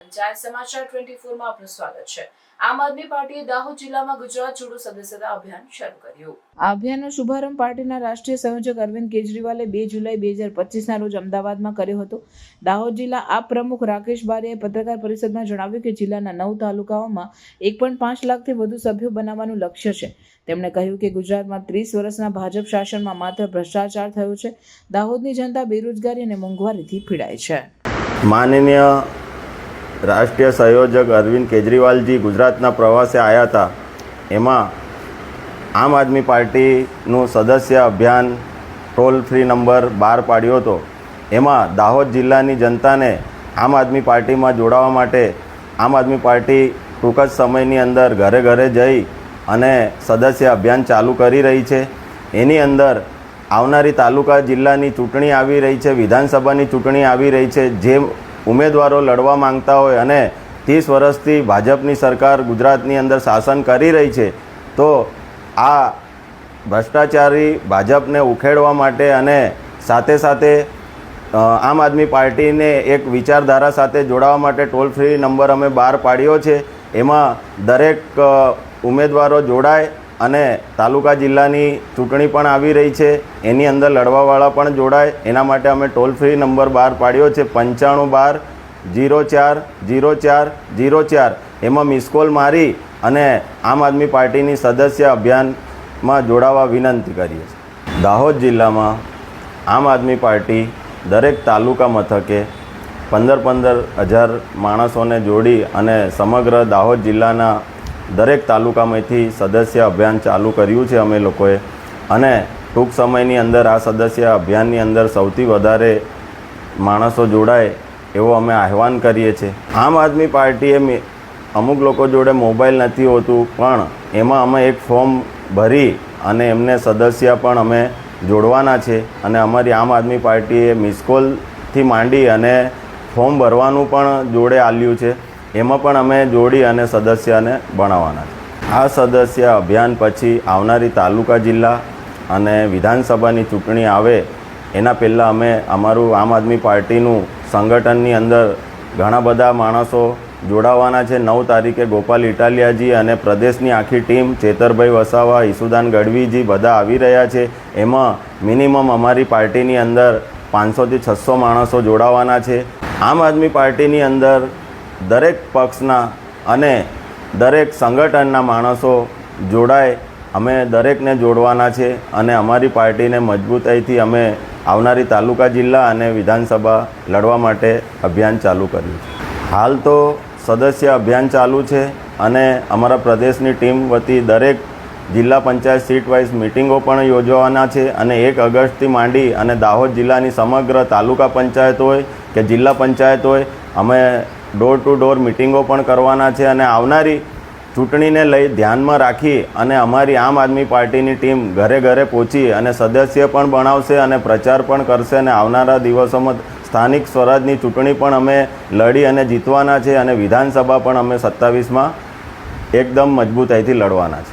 પંચાયત સમાચાર ટ્વેન્ટી ફોરમાં આપનું સ્વાગત છે. આમ આદમી પાર્ટીએ દાહોદ જિલ્લામાં ગુજરાત જોડો સદસ્યતા અભિયાન શરૂ કર્યું. આ અભિયાનનો શુભારંભ પાર્ટીના રાષ્ટ્રીય સંયોજક અરવિંદ કેજરીવાલે બે જુલાઈ બે હજાર પચીસના રોજ અમદાવાદમાં કર્યો હતો. દાહોદ જિલ્લા આપ પ્રમુખ રાકેશ બારિયાએ પત્રકાર પરિષદમાં જણાવ્યું કે જિલ્લાના નવ તાલુકાઓમાં એક પણ પાંચ લાખથી વધુ સભ્યો બનાવવાનું લક્ષ્ય છે. તેમણે કહ્યું કે ગુજરાતમાં ત્રીસ વર્ષના ભાજપ શાસનમાં માત્ર ભ્રષ્ટાચાર થયો છે. દાહોદની જનતા બેરોજગારી અને મોંઘવારીથી પીડાય છે. માનનીય રાષ્ટ્રીય સંયોજક અરવિંદ કેજરીવાલજી ગુજરાતના પ્રવાસે આવ્યા હતા. એમાં આમ આદમી પાર્ટીનું સદસ્ય અભિયાન ટોલ ફ્રી નંબર બહાર પાડ્યો હતો. એમાં દાહોદ જિલ્લાની જનતાને આમ આદમી પાર્ટીમાં જોડાવા માટે આમ આદમી પાર્ટી ટૂંક જ સમયની અંદર ઘરે ઘરે જઈ અને સદસ્ય અભિયાન ચાલુ કરી રહી છે. એની અંદર આવનારી તાલુકા જિલ્લાની ચૂંટણી આવી રહી છે, વિધાનસભાની ચૂંટણી આવી રહી છે, જે ઉમેદવારો લડવા માંગતા હોય અને ત્રીસ વર્ષથી ભાજપની સરકાર ગુજરાતની અંદર શાસન કરી રહી છે, તો આ ભ્રષ્ટાચારી ભાજપને ઉખેડવા માટે અને સાથે સાથે આમ આદમી પાર્ટીને એક વિચારધારા સાથે જોડાવા માટે ટોલ ફ્રી નંબર અમે બહાર પાડ્યો છે. એમાં દરેક ઉમેદવારો જોડાય અને તાલુકા જિલ્લાની ચૂંટણી પણ આવી રહી છે. એની અંદર લડવાવાળા પણ જોડાય. એના માટે અમે ટોલ ફ્રી નંબર બહાર પાડ્યો છે. પંચાણું બાર, જીરો ચાર જીરો ચાર જીરો ચાર. એમાં મિસ કોલ મારી અને આમ આદમી પાર્ટીની સદસ્ય અભિયાનમાં જોડાવા વિનંતી કરીએ છીએ. દાહોદ જિલ્લામાં આમ આદમી પાર્ટી દરેક તાલુકા મથકે પંદર પંદર હજાર માણસોને જોડી અને સમગ્ર દાહોદ જિલ્લાના દરેક તાલુકામાંથી સદસ્ય અભિયાન ચાલુ કર્યું છે અમે લોકોએ. અને ટૂંક સમયની અંદર આ સદસ્ય અભિયાનની અંદર સૌથી વધારે માણસો જોડાય એવો અમે આહવાન કરીએ છીએ. આમ આદમી પાર્ટીએ અમુક લોકો જોડે મોબાઈલ નથી હોતું, પણ એમાં અમે એક ફોર્મ ભરી અને એમને સદસ્ય પણ અમે જોડવાના છે. અને અમારી આમ આદમી પાર્ટીએ મિસકોલથી માંડી અને ફોર્મ ભરવાનું પણ જોડે આલ્યું છે. એમાં પણ અમે જોડી અને સદસ્યને ભણાવવાના છે. આ સદસ્ય અભિયાન પછી આવનારી તાલુકા જિલ્લા અને વિધાનસભાની ચૂંટણી આવે, એના પહેલાં અમે અમારું આમ આદમી પાર્ટીનું સંગઠનની અંદર ઘણા બધા માણસો જોડાવાના છે. નવ તારીખે ગોપાલ ઇટાલિયાજી અને પ્રદેશની આખી ટીમ, ચેતરભાઈ વસાવા, ઈસુદાન ગઢવીજી બધા આવી રહ્યા છે. એમાં મિનિમમ અમારી પાર્ટીની અંદર પાંચસોથી છસો માણસો જોડાવાના છે. આમ આદમી પાર્ટીની અંદર દરેક પક્ષના અને દરેક સંગઠનના માણસો જોડાય. અમે દરેકને જોડવાના છે અને અમારી પાર્ટીને મજબૂતાઈથી અમે આવનારી તાલુકા જિલ્લા અને વિધાનસભા લડવા માટે અભિયાન ચાલુ કર્યું છે. હાલ તો સદસ્ય અભિયાન ચાલુ છે અને અમારા પ્રદેશની ટીમ વતી દરેક જિલ્લા પંચાયત સીટ વાઇઝ મિટિંગો પણ યોજવાના છે અને એક ઓગસ્ટથી માંડી અને દાહોદ જિલ્લાની સમગ્ર તાલુકા પંચાયત હોય કે જિલ્લા પંચાયત હોય, અમે ડોર ટુ ડોર મિટિંગો પણ કરવાના છે અને આવનારી ચૂંટણીને લઈ ધ્યાનમાં રાખી અને અમારી આમ આદમી પાર્ટીની ટીમ ઘરે ઘરે પહોંચી અને સદસ્ય પણ બનાવશે અને પ્રચાર પણ કરશે અને આવનારા દિવસોમાં સ્થાનિક સ્વરાજની ચૂંટણી પણ અમે લડી અને જીતવાના છે અને વિધાનસભા પણ અમે સત્તાવીસમાં એકદમ મજબૂતાઈથી લડવાના છે.